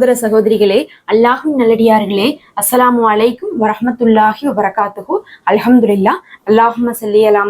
சகோதர சகோதரிகளே அல்லாஹும் நல்லடியார்களே அஸ்ஸலாமு அலைக்கும் வரஹ்மத்துல்லாஹி வபரகாத்துஹு. அல்ஹம்துலில்லா அல்லாஹும் சல்லி அலா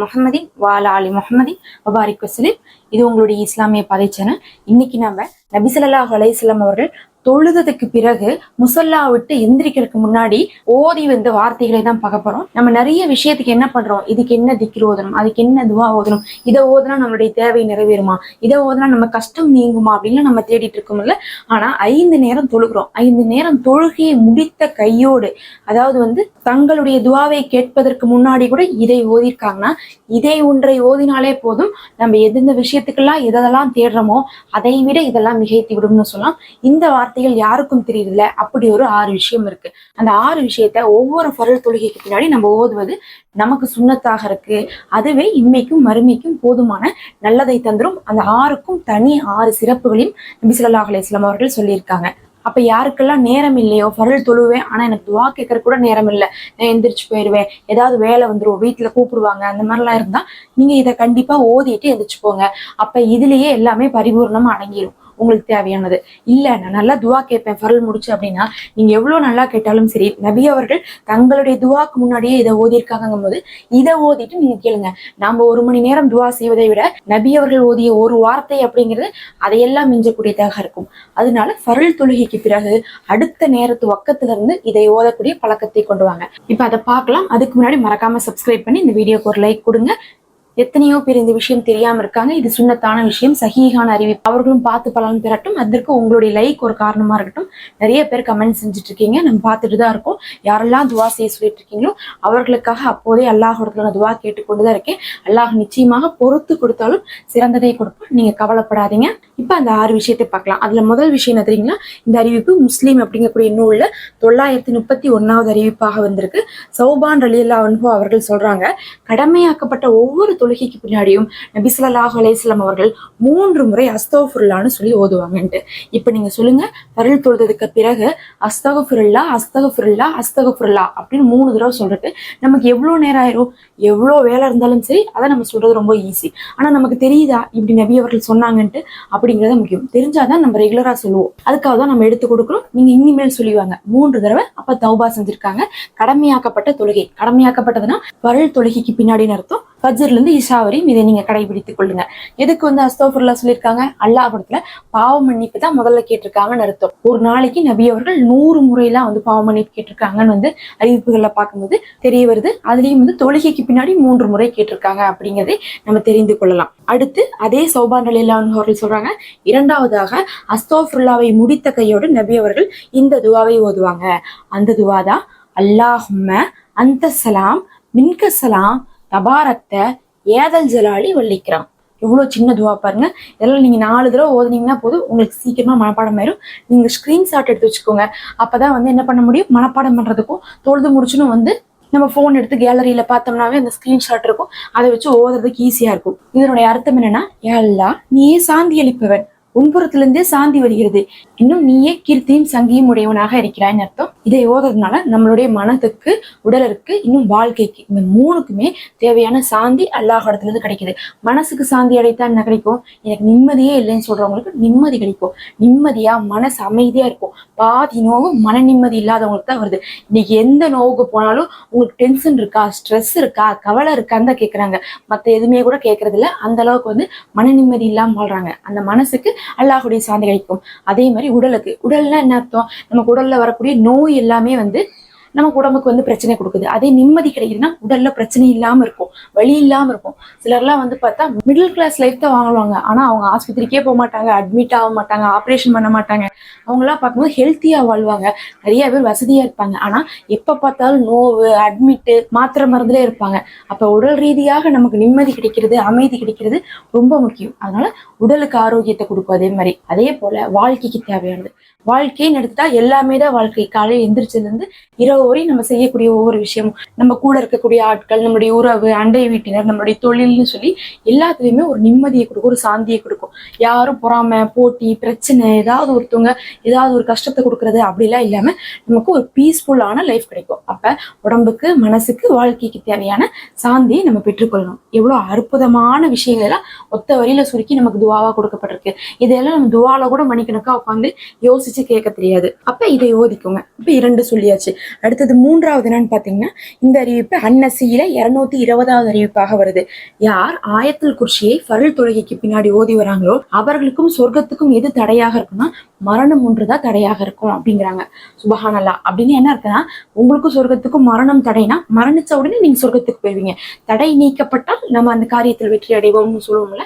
வாலா அலி முஹம்மதின் வபாரிக் வசலிம் இது உங்களுடைய இஸ்லாமிய பாதை சேனல் இன்னைக்கு நம்ம நபி ஸல்லல்லாஹு அலைஹி அவர்கள் தொழுததுக்கு பிறகு முசல்லா விட்டு எந்திரிக்கிறதுக்கு முன்னாடி ஓதி வந்த வார்த்தைகளை தான் பார்க்க போறோம். நம்ம நிறைய விஷயத்துக்கு என்ன பண்றோம்? இதுக்கு என்ன திக்ரு ஓதணும்? அதுக்கு என்ன துவா ஓதணும்? இதை ஓதுனா நம்மளுடைய தேவை நிறைவேறுமா? இதை ஓதுனா நம்ம கஷ்டம் நீங்குமா? அப்படின்னு நம்ம தேடிட்டு இருக்கோம்ல. ஆனா ஐந்து நேரம் தொழுகிறோம். ஐந்து நேரம் தொழுகையை முடித்த கையோடு அதாவது வந்து தங்களுடைய துவாவை கேட்பதற்கு முன்னாடி கூட இதை ஓதிருக்காங்கன்னா இதை ஒன்றை ஓதினாலே போதும் நம்ம எந்தெந்த விஷயத்துக்கெல்லாம் எதெல்லாம் தேடுறோமோ அதை விட இதெல்லாம் மிகைத்து விடும்னு சொல்லலாம். இந்த வார்த்தை வார்த்தைகள் யாருக்கும் தெரியல அப்படி ஒரு ஆறு விஷயம் இருக்கு. அந்த ஆறு விஷயத்த ஒவ்வொரு பொருள் தொழுகைக்கு பின்னாடி நம்ம ஓதுவது நமக்கு சுண்ணத்தாக இருக்கு. அதுவே இம்மைக்கும் மறுமைக்கும் போதுமான நல்லதை தந்துரும். அந்த ஆறுக்கும் தனி ஆறு சிறப்புகளையும் நபி சொல்லாஹ் அலைஹி அவர்கள் சொல்லியிருக்காங்க. அப்ப யாருக்கெல்லாம் நேரம் இல்லையோ பரல் தொழுவேன் ஆனா எனக்கு துவா கேட்கற கூட நேரம் இல்லை. நான் எந்திரிச்சு போயிடுவேன் ஏதாவது வேலை வந்துரும் வீட்டுல கூப்பிடுவாங்க அந்த மாதிரிலாம் இருந்தா நீங்க இதை கண்டிப்பா ஓதிட்டு எந்திரிச்சு போங்க. அப்ப இதுலயே எல்லாமே பரிபூர்ணமா அடங்கிடும் உங்களுக்கு தேவையானது. இல்லை நான் நல்லா துவா கேட்பேன் ஃபரல் முடிச்சு அப்படின்னா நீங்க எவ்வளோ நல்லா கேட்டாலும் சரி நபி அவர்கள் தங்களுடைய துவாக்கு முன்னாடியே இதை ஓதியிருக்காங்கும் போது இதை ஓதிட்டு நீங்கள் கேளுங்க. நாம் ஒரு மணி நேரம் துவா செய்வதை விட நபி அவர்கள் ஓதிய ஒரு வார்த்தை அப்படிங்கிறது அதையெல்லாம் மிஞ்சக்கூடியதாக இருக்கும். அதனால ஃபரல் தொழுகைக்கு பிறகு அடுத்த நேரத்து வக்கத்துல இருந்து இதை ஓதக்கூடிய பழக்கத்தை கொண்டு வாங்க. இப்போ அதை பார்க்கலாம். அதுக்கு முன்னாடி மறக்காம சப்ஸ்கிரைப் பண்ணி இந்த வீடியோக்கு ஒரு லைக் கொடுங்க. எத்தனையோ பேர் இந்த விஷயம் தெரியாம இருக்காங்க. இது சுண்ணத்தான விஷயம் சகிகான அறிவிப்பு. அவர்களும் பார்த்து பலன் பெறட்டும். அதற்கு உங்களுடைய லைக் ஒரு காரணமா இருக்கட்டும். நிறைய பேர் கமெண்ட் செஞ்சுட்டு இருக்கீங்க. நம்ம பார்த்துட்டு தான் இருக்கோம். யாரெல்லாம் துவா செய்ய சொல்லிட்டு இருக்கீங்களோ அவர்களுக்காக அப்போதே அல்லாஹோடத்துல நான் துவா கேட்டுக்கொண்டு தான் இருக்கேன். அல்லாஹ் நிச்சயமாக பொறுத்து கொடுத்தாலும் சிறந்ததை கொடுப்போம் நீங்க கவலைப்படாதீங்க. இப்ப அந்த ஆறு விஷயத்தை பார்க்கலாம். அதுல முதல் விஷயம் என்ன தெரியுங்களா? இந்த அறிவிப்பு முஸ்லீம் அப்படிங்கக்கூடிய நூலில் தொள்ளாயிரத்தி முப்பத்தி ஒன்றாவது அறிவிப்பாக வந்திருக்கு. சௌபான் ரலியல்லா அன்பு அவர்கள் சொல்றாங்க கடமையாக்கப்பட்ட ஒவ்வொரு தொழுகைக்கு பின்னாடியும் நபி அலையம் அவர்கள் மூன்று முறை அஸ்தகுஃபுல்லான்னு சொல்லி ஓதுவாங்கன்ட்டு. இப்ப நீங்க சொல்லுங்க பரல் தொழுததுக்கு பிறகு அஸ்தகுஃபுருல்லா அஸ்தகுஃபுருல்லா அஸ்தகுஃபுருல்லா அப்படின்னு மூணு தடவை சொல்றது நமக்கு எவ்வளோ நேரம் ஆயிரும்? எவ்வளோ வேலை இருந்தாலும் சரி அதை நம்ம சொல்றது ரொம்ப ஈஸி ஆனா நமக்கு தெரியுதா? இப்படி நபி அவர்கள் சொன்னாங்கன்ட்டு அப்படிங்கறது முக்கியம். தெரிஞ்சாதான் நம்ம ரெகுலரா சொல்லுவோம். அதுக்காக தான் நம்ம எடுத்து கொடுக்குறோம். நீங்க இனிமேல் சொல்லிவாங்க. மூன்று தடவை அப்ப தௌபா செஞ்சிருக்காங்க. கடமையாக்கப்பட்ட தொழுகை. கடமையாக்கப்பட்டதுன்னா பரல் தொழுகைக்கு பின்னாடின்னு அர்த்தம். ஃபஜ்ர்ல இருந்து இஷா வரையும் இதை நீங்க கடைபிடித்துக் கொள்ளுங்க. எதுக்கு வந்து அஸ்தோஃபுல்லா சொல்லியிருக்காங்க? அல்லாஹிடத்துல பாவ மன்னிப்பு தான் முதல்ல கேட்டிருக்காங்கன்னு அர்த்தம். ஒரு நாளைக்கு நபி அவர்கள் நூறு முறையெல்லாம் வந்து பாவ மன்னிப்பு கேட்டிருக்காங்கன்னு வந்து அறிவிப்புகள்ல பார்க்கும்போது தெரிய வருது. அதுலயும் வந்து தொழுகைக்கு பின்னாடி மூன்று முறை கேட்டிருக்காங்க அப்படிங்கறதை நம்ம தெரிந்து கொள்ளலாம். அடுத்து அதே சௌபான் அலி அவர்கள் சொல்றாங்க இரண்டாவதாக அஸ்தோஃபுல்லாவை முடித்த கையோடு நபி அவர்கள் இந்த துவாவை ஓதுவாங்க. அந்த துவா தான் அல்லாஹும்ம அந்த சலாம் மின்க சலாம் தபாரத்தை ஏதல் ஜலாலி வள்ளிக்கிறான் எவ்வளோ சின்ன துவா பாருங்க. இதெல்லாம் நீங்கள் நாலு தடவை ஓதுனீங்கன்னா போதும். உங்களுக்கு சீக்கிரமாக மனப்பாடம் ஆயிரும். நீங்கள் ஸ்க்ரீன்ஷாட் எடுத்து வச்சுக்கோங்க. அப்போ தான் வந்து என்ன பண்ண முடியும்? மனப்பாடம் பண்ணுறதுக்கும் தொழுது முடிச்சுன்னு வந்து நம்ம ஃபோன் எடுத்து கேலரியில் பார்த்தோம்னாவே அந்த ஸ்க்ரீன்ஷாட் இருக்கும். அதை வச்சு ஓதுறதுக்கு ஈஸியாக இருக்கும். இதனுடைய அர்த்தம் என்னன்னா எல்லா நீயே சாந்தி அளிப்பவன். உன்புறத்திலிருந்தே சாந்தி வருகிறது. இன்னும் நீயே கீர்த்தியும் சங்கியும் உடையவனாக இருக்கிறாய்னு அர்த்தம். இதை ஓதுறதுனால நம்மளுடைய மனதுக்கு உடலுக்கு இன்னும் வாழ்க்கைக்கு இந்த மூணுக்குமே தேவையான சாந்தி அல்லாஹிடத்துல இருந்து கிடைக்குது. மனசுக்கு சாந்தி அடைத்தா என்ன கிடைக்கும்? எனக்கு நிம்மதியே இல்லைன்னு சொல்றவங்களுக்கு நிம்மதி கிடைக்கும். நிம்மதியா மனசு அமைதியா இருக்கும். பாதி நோவு மன நிம்மதி இல்லாதவங்களுக்கு தான் வருது. இன்னைக்கு எந்த நோவுக்கு போனாலும் உங்களுக்கு டென்ஷன் இருக்கா ஸ்ட்ரெஸ் இருக்கா கவலை இருக்கான்னு தான் கேட்குறாங்க மற்ற எதுவுமே கூட கேட்கறது இல்லை அந்த அளவுக்கு வந்து மன நிம்மதி இல்லாமல் வாழ்றாங்க. அந்த மனசுக்கு அல்லாஹுடைய சாந்தி கிடைக்கும். அதே மாதிரி உடலுக்கு. உடல்னா என்ன அர்த்தம்? நமக்கு உடல்ல வரக்கூடிய நோய் எல்லாமே வந்து நமக்கு உடம்புக்கு வந்து பிரச்சனை கொடுக்குது. அதே நிம்மதி கிடைக்குதுன்னா உடல்ல பிரச்சனை இல்லாம இருக்கும். வழி இல்லாம இருக்கும். சிலர்லாம் வந்து பார்த்தா மிடில் கிளாஸ் லைஃப் தான் வாங்குவாங்க. ஆனா அவங்க ஆஸ்பத்திரிக்கே போக மாட்டாங்க அட்மிட் ஆக மாட்டாங்க ஆப்ரேஷன் பண்ண மாட்டாங்க. அவங்களாம் பார்க்கும்போது ஹெல்த்தியா வாழ்வாங்க. நிறைய பேர் வசதியா இருப்பாங்க. ஆனா எப்ப பார்த்தாலும் நோவு அட்மிட்டு மாத்திரை மருந்துல இருப்பாங்க. அப்ப உடல் ரீதியாக நமக்கு நிம்மதி கிடைக்கிறது அமைதி கிடைக்கிறது ரொம்ப முக்கியம். அதனால உடலுக்கு ஆரோக்கியத்தை கொடுக்கும் அதே மாதிரி. அதே போல வாழ்க்கைக்கு தேவையானது. வாழ்க்கைன்னு எடுத்துட்டா எல்லாமே தான் வாழ்க்கை. காலையில் எந்திரிச்சதுலேருந்து இரவு வரை நம்ம செய்யக்கூடிய ஒவ்வொரு விஷயமும். நம்ம கூட இருக்கக்கூடிய ஆட்கள் நம்மளுடைய உறவு அண்டை வீட்டினர் நம்மளுடைய தொழில்னு சொல்லி எல்லாத்துலயுமே ஒரு நிம்மதியை கொடுக்கும் ஒரு சாந்தியை கொடுக்கும் யாரும் பொறாம போட்டி பிரச்சனை ஏதாவது ஒருத்தவங்க ஏதாவது ஒரு கஷ்டத்தை கொடுக்கறது அப்படிலாம் இல்லாம நமக்கு ஒரு பீஸ்ஃபுல்லான லைஃப் கிடைக்கும். அப்ப உடம்புக்கு மனசுக்கு வாழ்க்கைக்கு தேவையான சாந்தியை நம்ம பெற்றுக்கொள்ளணும். எவ்வளவு அற்புதமான விஷயங்கள் எல்லாம் ஒத்த வரியில சுருக்கி நமக்கு துவாவா கொடுக்கப்பட்டிருக்கு. இதெல்லாம் நம்ம துவால கூட மணிக்கணக்கா உட்காந்து யோசிச்சு கேட்க தெரியாது. அப்ப இதை யோதிக்குங்க இப்ப இரண்டு சொல்லியாச்சு. அடுத்தது மூன்றாவது என்னன்னு பாத்தீங்கன்னா இந்த அறிவிப்பு அன்னசியில இருநூத்தி இருபதாவது அறிவிப்பாக வருது. யார்? ஆயத்தில் குர்ஷியை ஃபருள் தொழுகைக்கு பின்னாடி ஓதி வராங்களோ அவர்களுக்கும் சொர்க்கத்துக்கும் எது தடையாக இருக்குன்னா மரணம் ஒன்றுதான் தடையாக இருக்கும் அப்படிங்கிறாங்க. சுபஹானல்லா. அப்படின்னு என்ன இருக்குன்னா உங்களுக்கும் சொர்க்கத்துக்கும் மரணம் தடைனா மரணிச்ச உடனே நீங்க சொர்க்கத்துக்கு போயிருவீங்க. தடை நீக்கப்பட்டால் நம்ம அந்த காரியத்தில் வெற்றி அடைவோம்னு சொல்லுவோம்ல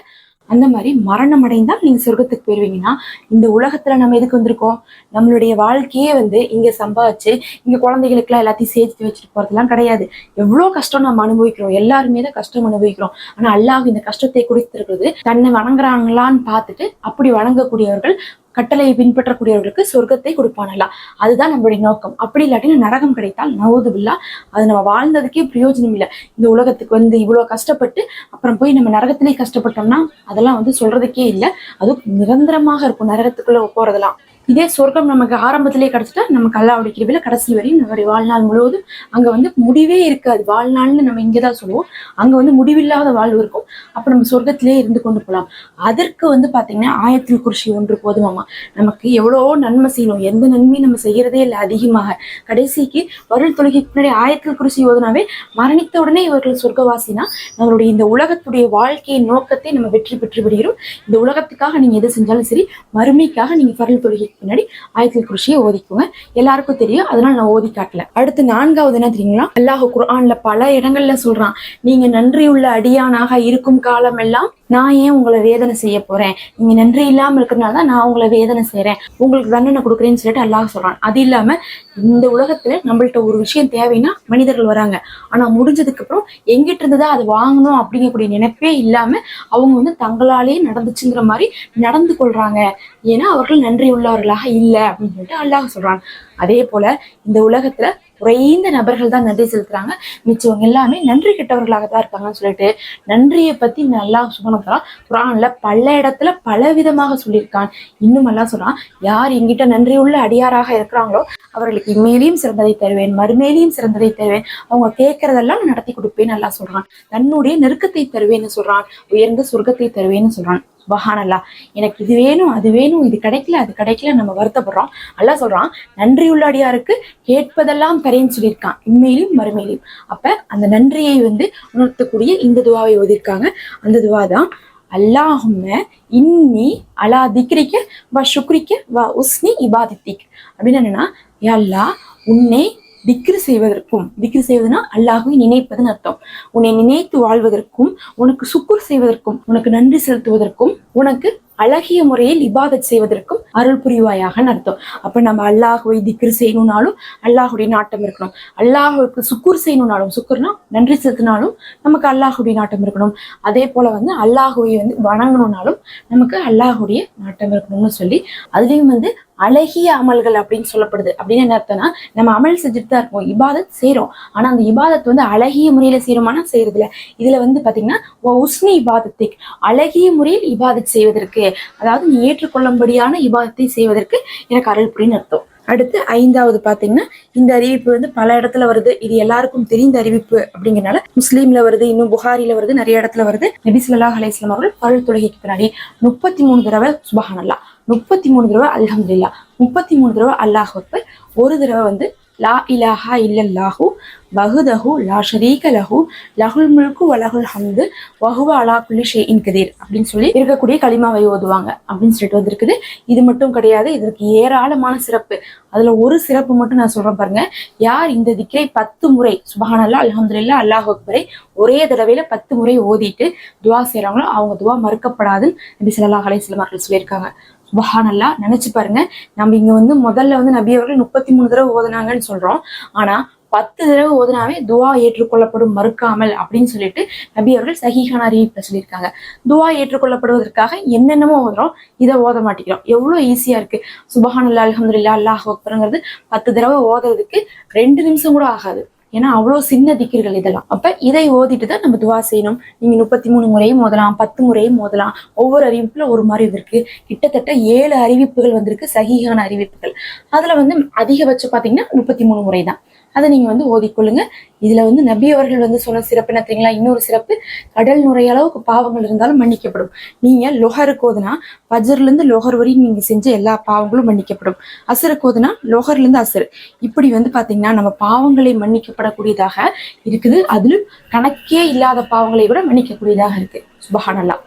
அந்த மாதிரி மரணம் அடைந்தால் நீங்க சொர்க்கத்துக்கு போயிருவீங்கன்னா இந்த உலகத்துல நம்ம எதுக்கு வந்திருக்கோம்? நம்மளுடைய வாழ்க்கையே வந்து இங்க சம்பாதிச்சு இங்க குழந்தைகளுக்குலாம் எல்லாத்தையும் சேர்த்து வச்சுட்டு போறதெல்லாம் கிடையாது. எவ்வளவு கஷ்டம் நம்ம அனுபவிக்கிறோம். எல்லாருமே தான் கஷ்டம் அனுபவிக்கிறோம். ஆனா அல்லாஹ் இந்த கஷ்டத்தை குடித்திருக்கிறது தன்னை வணங்குறாங்களான்னு பார்த்துட்டு அப்படி வணங்கக்கூடியவர்கள் கட்டளையை பின்பற்றக்கூடியவர்களுக்கு சொர்க்கத்தை கொடுப்பானல்லா. அதுதான் நம்மளுடைய நோக்கம். அப்படி இல்லாட்டி நரகம் கிடைத்தால் நவதுபில்லா அது நம்ம வாழ்ந்ததுக்கே பிரயோஜனம் இல்லை இந்த உலகத்துக்கு வந்து இவ்வளவு கஷ்டப்பட்டு அப்புறம் போய் நம்ம நரகத்திலே கஷ்டப்பட்டோம்னா அதெல்லாம் வந்து சொல்றதுக்கே இல்லை. அதுவும் நிரந்தரமாக இருக்கும். நரகத்துக்குள்ள போறதெல்லாம். இதே சொர்க்கம் நமக்கு ஆரம்பத்திலே கிடைச்சிட்டா நமக்கு அல்லாவுடைய கிருவில கடைசி வரையும் நம்மளுடைய வாழ்நாள் முழுவதும் அங்க வந்து முடிவே இருக்காது. வாழ்நாள்னு நம்ம இங்கதான் சொல்லுவோம். அங்க வந்து முடிவில்லாத வாழ்வு இருக்கும். அப்ப நம்ம சொர்க்கத்திலே இருந்து கொண்டு போகலாம் அதற்கு வந்து பாத்தீங்கன்னா ஆயத்தில் குறிச்சி ஒன்று போதுமாமா. நமக்கு எவ்வளோ நன்மை செய்யணும். எந்த நன்மையும் நம்ம செய்யறதே இல்லை அதிகமாக. கடைசிக்கு வருள் தொழுகைக்கு முன்னாடி ஆயத்தில் குறிச்சி ஓதுனாவே மரணித்த உடனே இவர்கள் சொர்க்கவாசினா நம்மளுடைய இந்த உலகத்துடைய வாழ்க்கையின் நோக்கத்தை நம்ம வெற்றி பெற்று விடுகிறோம். இந்த உலகத்துக்காக நீங்க எது செஞ்சாலும் சரி மறுமைக்காக நீங்க பரல் தொழுகைக்கு ஆயத்தில் குருஷியை ஓதிக்குங்க. எல்லாருக்கும் தெரியும் அதனால நான் ஓதி காட்டல. அடுத்து நான்காவது என்ன தெரியுங்களா? அல்லாஹ் குர்ஆன்ல பல இடங்கள்ல சொல்றான். நீங்க நன்றியுள்ள அடியானாக இருக்கும் காலம் எல்லாம் நான் ஏன் உங்களை வேதனை செய்ய போறேன்? நீங்க நன்றி இல்லாம இருக்கிறனால தான் நான் உங்களை வேதனை செய்யறேன் உங்களுக்கு தண்டனை கொடுக்குறேன்னு சொல்லிட்டு அல்லாஹ் சொல்றான். அது இல்லாம இந்த உலகத்துல நம்மள்ட்ட ஒரு விஷயம் தேவைன்னா மனிதர்கள் வராங்க. ஆனா முடிஞ்சதுக்கு அப்புறம் எங்கிட்ட இருந்ததா அது வாங்கணும் அப்படிங்கக்கூடிய நினைப்பே இல்லாம அவங்க வந்து தங்களாலேயே நடந்துச்சுங்கிற மாதிரி நடந்து கொள்றாங்க. ஏன்னா அவர்கள் நன்றி உள்ளவர்களாக இல்லை அப்படின்னு சொல்லிட்டு அல்லாஹ் சொல்றான். அதே போல இந்த உலகத்துல குறைந்த நபர்கள் தான் நன்றி செலுத்துறாங்க. மிச்சவங்க எல்லாமே நன்றி கெட்டவர்களாக தான் இருக்காங்கன்னு சொல்லிட்டு நன்றியை பத்தி நல்லா சுபனத்தரா குரான்ல பல இடத்துல பல விதமாக சொல்லியிருக்கான். இன்னும் எல்லாம் சொல்றான் யார் எங்கிட்ட நன்றி உள்ள அடியாராக இருக்கிறாங்களோ அவர்களுக்கு இம்மேலையும் சிறந்ததை தருவேன் மறுமேலையும் சிறந்ததை தருவேன். அவங்க கேட்கறதெல்லாம் நடத்தி கொடுப்பேன் நல்லா சொல்றான். தன்னுடைய நெருக்கத்தை தருவேன்னு சொல்றான் உயர்ந்த சொர்க்கத்தை தருவேன்னு சொல்றான். சுபஹானல்லா. எனக்கு இது வேணும் அது வேணும் இது கிடைக்கல அது கிடைக்கல நம்ம வருத்தப்படுறோம். அல்லாஹ் சொல்றான் நன்றியுள்ள அடியாருக்கு கேட்பதெல்லாம் தரேன்னு சொல்லியிருக்கான். இம்மையிலும் மறுமையிலும். அப்ப அந்த நன்றியை வந்து உணர்த்தக்கூடிய இந்த துவாவை ஓதிருக்காங்க அந்த துவா தான் அல்லாஹும்ம இன்னி அலா திக்ரிக்க வ சுக்ரிக்க வ உஸ்னி இபாதித்திக். அப்படின்னு என்னன்னா யா அல்லாஹ் உன்னை திக்ரு செய்வதற்கும் திக்ரு செய்வதுனா அல்லாஹுவை நினைப்பதுன்னு அர்த்தம். உன்னை நினைத்து வாழ்வதற்கும் உனக்கு சுக்குர் செய்வதற்கும் உனக்கு நன்றி செலுத்துவதற்கும் உனக்கு அழகிய முறையில் இபாதத் செய்வதற்கும் அருள் புரிவாயாக அர்த்தம். அப்ப நம்ம அல்லாஹுவை திக்ரு செய்யணும்னாலும் அல்லாஹுடைய நாட்டம் இருக்கணும். அல்லாஹுக்கு சுக்குர் செய்யணும்னாலும் சுக்குர்னா நன்றி செலுத்தினாலும் நமக்கு அல்லாஹுடைய நாட்டம் இருக்கணும். அதே போல வந்து அல்லாஹுவை வந்து வணங்கணும்னாலும் நமக்கு அல்லாஹுடைய நாட்டம் இருக்கணும்னு சொல்லி அதுலயும் வந்து அழகிய அமல்கள் அப்படின்னு சொல்லப்படுது. அப்படின்னு என்ன அர்த்தம்னா நம்ம அமல் செஞ்சுட்டு தான் இருக்கோம் இபாதத் செய்யறோம் ஆனா அந்த இபாதத் வந்து அழகிய முறையில செய்யறோமானா செய்யறது இல்ல இதுல வந்து பாத்தீங்கன்னா உஸ்னி இபாதத்திக். அழகிய முறையில் இபாதத் செய்வதற்கு அதாவது நீ ஏற்றுக்கொள்ளும்படியான இபாதத்தை செய்வதற்கு எனக்கு அருள் புரின்னு அர்த்தம். அடுத்து ஐந்தாவது பாத்தீங்கன்னா இந்த அறிவிப்பு வந்து பல இடத்துல வருது. இது எல்லாருக்கும் தெரிந்த அறிவிப்பு அப்படிங்கிறனால முஸ்லீம்ல வருது இன்னும் புகாரில வருது நிறைய இடத்துல வருது. நபி சொல்லா அலையம் அவர்கள் பருள் தொழுகைக்கு பின்னாடி முப்பத்தி மூணு தடவை சுபஹானல்லா முப்பத்தி மூணு தடவை அல்ஹம்துலில்லா. முப்பத்தி மூணு தடவை அல்லாஹ் அக்பர் ஒரு தடவை வந்து லா இலாஹா இல்லல்லாஹு வகுதஹு லா ஷரீக லஹு லஹுல் முழுக்கு வலகுல் ஹம்து வஹுவ அலா ஷே இன் கதீர் அப்படின்னு சொல்லி இருக்கக்கூடிய களிமாவை ஓதுவாங்க அப்படின்னு சொல்லிட்டு வந்திருக்குது. இது மட்டும் கிடையாது இதற்கு ஏராளமான சிறப்பு. அதுல ஒரு சிறப்பு மட்டும் நான் சொல்றேன் பாருங்க. யார் இந்த திக்கரை பத்து முறை சுபஹானல்லா அலமதுல்லா அல்லாஹ் அக்பரை ஒரே தடவையில பத்து முறை ஓதிட்டு துவா செய்யறாங்களோ அவங்க துவா மறுக்கப்படாதுன்னு நபி ஸல்லல்லாஹு அலைஹி அவர்கள் சொல்லியிருக்காங்க. சுபஹானல்லா நினைச்சு பாருங்க. நம்ம இங்க வந்து முதல்ல வந்து நபி அவர்கள் முப்பத்தி மூணு தடவை ஓதுனாங்கன்னு சொல்றோம். ஆனா பத்து தடவை ஓதுனாவே துவா ஏற்றுக்கொள்ளப்படும் மறுக்காமல் அப்படின்னு சொல்லிட்டு நபி அவர்கள் சஹிஹான அறிவிப்பில் சொல்லியிருக்காங்க. துவா ஏற்றுக்கொள்ளப்படுவதற்காக என்னென்னமோ ஓதுறோம். இதை ஓத மாட்டேங்கிறோம். எவ்வளவு ஈஸியா இருக்கு. சுபஹானல்லா அலமதுல்லா அல்லாஹ் அக்பருங்கிறது பத்து தடவை ஓதுறதுக்கு ரெண்டு நிமிஷம் கூட ஆகாது. ஏன்னா அவ்வளோ சின்ன திக்கிர்கள் இதெல்லாம். அப்ப இதை ஓதிட்டு தான் நம்ம துவா செய்யணும். நீங்க முப்பத்தி மூணு முறையும் மோதலாம் பத்து முறையும் மோதலாம் ஒவ்வொரு அறிவிப்புல ஒரு மாதிரி இருக்கு. கிட்டத்தட்ட ஏழு அறிவிப்புகள் வந்திருக்கு சகிகான அறிவிப்புகள். அதுல வந்து அதிகபட்சம் பாத்தீங்கன்னா முப்பத்தி மூணு முறை தான் அதை நீங்க வந்து ஓதிக்கொள்ளுங்க. இதுல வந்து நபி அவர்கள் வந்து சொன்ன சிறப்பு என்ன தெரியுங்களா? இன்னொரு சிறப்பு கடல் நுரைய அளவுக்கு பாவங்கள் இருந்தாலும் மன்னிக்கப்படும். நீங்க லொஹருக்கு ஓதுனா பஜர்ல இருந்து லொஹர் வரையும் நீங்க செஞ்ச எல்லா பாவங்களும் மன்னிக்கப்படும். அசருக்கு ஓதுனா லொஹர்ல இருந்து அசர். இப்படி வந்து பாத்தீங்கன்னா நம்ம பாவங்களை மன்னிக்கப்படக்கூடியதாக இருக்குது. அதிலும் கணக்கே இல்லாத பாவங்களை கூட மன்னிக்கக்கூடியதாக இருக்கு. சுபஹானல்லா.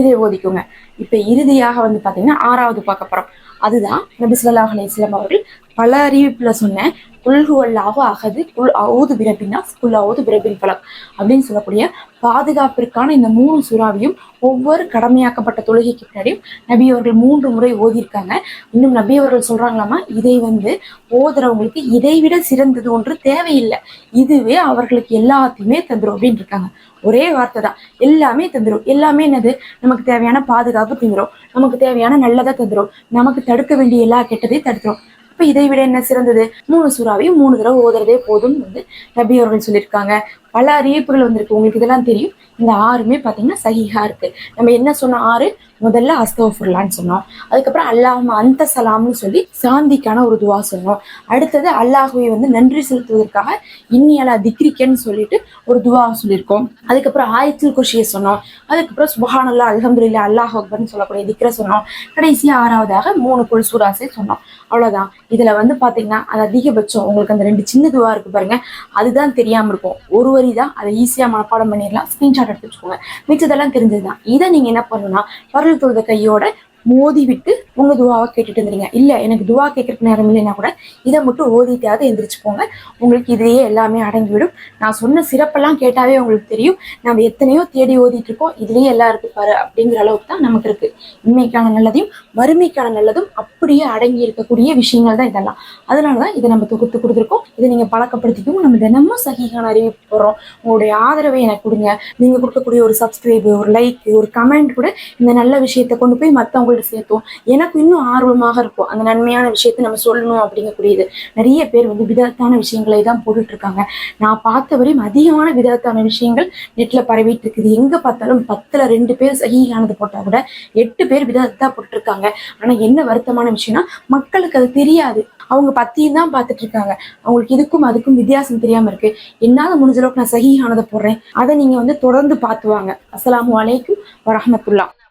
இதை ஓதிக்கோங்க. இப்ப இறுதியாக வந்து பாத்தீங்கன்னா ஆறாவது பார்க்க போகிறோம் அதுதான் நபி ஸல்லல்லாஹு அலைஹி அவர்கள் பல அறிவிப்புல சொன்ன குல்ஹுவல்லாஹு அகது குல் அவுது பிரபினா குல் அவுது பிரபின் பலம் அப்படின்னு சொல்லக்கூடிய பாதுகாப்பிற்கான இந்த மூணு சுறாவையும் ஒவ்வொரு கடமையாக்கப்பட்ட தொழுகைக்கு பின்னாடியும் நபி அவர்கள் மூன்று முறை ஓதியிருக்காங்க. இன்னும் நபி அவர்கள் சொல்றாங்களாமா? இதை வந்து ஓதுறவங்களுக்கு இதை விட சிறந்தது ஒன்று தேவையில்லை. இதுவே அவர்களுக்கு எல்லாத்தையுமே தந்துரும் அப்படின்னு இருக்காங்க. ஒரே வார்த்தை தான். எல்லாமே தந்துரும். எல்லாமே என்னது? நமக்கு தேவையான பாதுகாப்பு தந்துரும். நமக்கு தேவையான நல்லதை தந்துரும். நமக்கு தடுக்க வேண்டிய எல்லா கெட்டதையும் தடுத்துரும். இப்போ இதை விட என்ன சிறந்தது? மூணு சூறாவையும் மூணு தடவை ஓதுறதே போதும் வந்து நபி அவர்கள் சொல்லியிருக்காங்க. பல அறிவிப்புகள் வந்திருக்கு. உங்களுக்கு இதெல்லாம் தெரியும். இந்த ஆறுமே பார்த்தீங்கன்னா சஹிஹா இருக்கு. நம்ம என்ன சொன்னோம்? ஆறு முதல்ல அஸ்தோஃபுர்லான்னு சொன்னோம். அதுக்கப்புறம் அல்லாஹ் அந்த சலாம்னு சொல்லி சாந்திக்கான ஒரு துவா சொன்னோம். அடுத்தது அல்லாஹுவை வந்து நன்றி செலுத்துவதற்காக இன்னியலா திக்ரிக்கன்னு சொல்லிட்டு ஒரு துவா சொல்லியிருக்கோம். அதுக்கப்புறம் ஆயத்தில் குஷியை சொன்னோம். அதுக்கப்புறம் சுபஹானல்லா அலமதுல்லா அல்லாஹ் அக்பர்னு சொல்லக்கூடிய திக்ர சொன்னோம். கடைசியாக ஆறாவதாக மூணு குல் சூராசை சொன்னோம். அவ்வளவுதான். இதுல வந்து பாத்தீங்கன்னா அது அதிகபட்சம் உங்களுக்கு அந்த ரெண்டு சின்ன துவா இருக்கு பாருங்க. அதுதான் தெரியாம இருக்கும். ஒரு ஸ்டோரி தான் அதை ஈஸியா மனப்பாடம் பண்ணிடலாம். ஸ்க்ரீன்ஷாட் எடுத்து வச்சுக்கோங்க. மிச்சதெல்லாம் தெரிஞ்சதுதான். இதை நீங்க என்ன பண்ணணும்னா பரல் தொழுத கையோட மோதி விட்டு உங்க துவாவை கேட்டுட்டு இருந்தீங்க இல்ல எனக்கு துவா கேட்கறதுக்கு நேரம் இல்லைன்னா கூட இதை மட்டும் ஓதிட்டாவது எந்திரிச்சு போங்க. உங்களுக்கு இதையே எல்லாமே அடங்கிவிடும். நான் சொன்ன சிறப்பெல்லாம் கேட்டாவே உங்களுக்கு தெரியும். நம்ம எத்தனையோ தேடி ஓதிட்டு இருக்கோம். இதுலயே எல்லாம் இருக்கு பாரு அப்படிங்கிற அளவுக்கு தான் நமக்கு இருக்கு. இன்மைக்கான நல்லதையும் வறுமைக்கான நல்லதும் அப்படியே அடங்கி இருக்கக்கூடிய விஷயங்கள் தான் இதெல்லாம். அதனாலதான் இதை நம்ம தொகுத்து கொடுத்துருக்கோம். இதை நீங்க பழக்கப்படுத்திக்கவும் நம்ம தினமும் சகிகான அறிவிப்பு போடுறோம் உங்களுடைய ஆதரவை எனக்கு கொடுங்க. நீங்க கொடுக்கக்கூடிய ஒரு சப்ஸ்கிரைப் ஒரு லைக் ஒரு கமெண்ட் கூட இந்த நல்ல விஷயத்தை கொண்டு போய் மற்றவங்களுக்கு மற்றவங்கள்ட்ட சேர்த்தோம். எனக்கு இன்னும் ஆர்வமாக இருக்கும். அந்த நன்மையான விஷயத்தை நம்ம சொல்லணும் அப்படிங்கக்கூடியது. நிறைய பேர் வந்து விதத்தான விஷயங்களை தான் போட்டுட்டு இருக்காங்க நான் பார்த்த வரையும் அதிகமான விதத்தான விஷயங்கள் நெட்ல பரவிட்டு இருக்குது எங்க பார்த்தாலும் பத்துல ரெண்டு பேர் சகியானது போட்டா கூட எட்டு பேர் விதத்தா போட்டுருக்காங்க ஆனா என்ன வருத்தமான விஷயம்னா மக்களுக்கு அது தெரியாது. அவங்க பத்தியும் தான் பார்த்துட்டு இருக்காங்க அவங்களுக்கு இதுக்கும் அதுக்கும் வித்தியாசம் தெரியாம இருக்கு. என்னால முடிஞ்ச அளவுக்கு நான் சகியானதை போடுறேன். அதை நீங்க வந்து தொடர்ந்து பார்த்துவாங்க அஸ்லாம் வலைக்கும் அலைக்கும்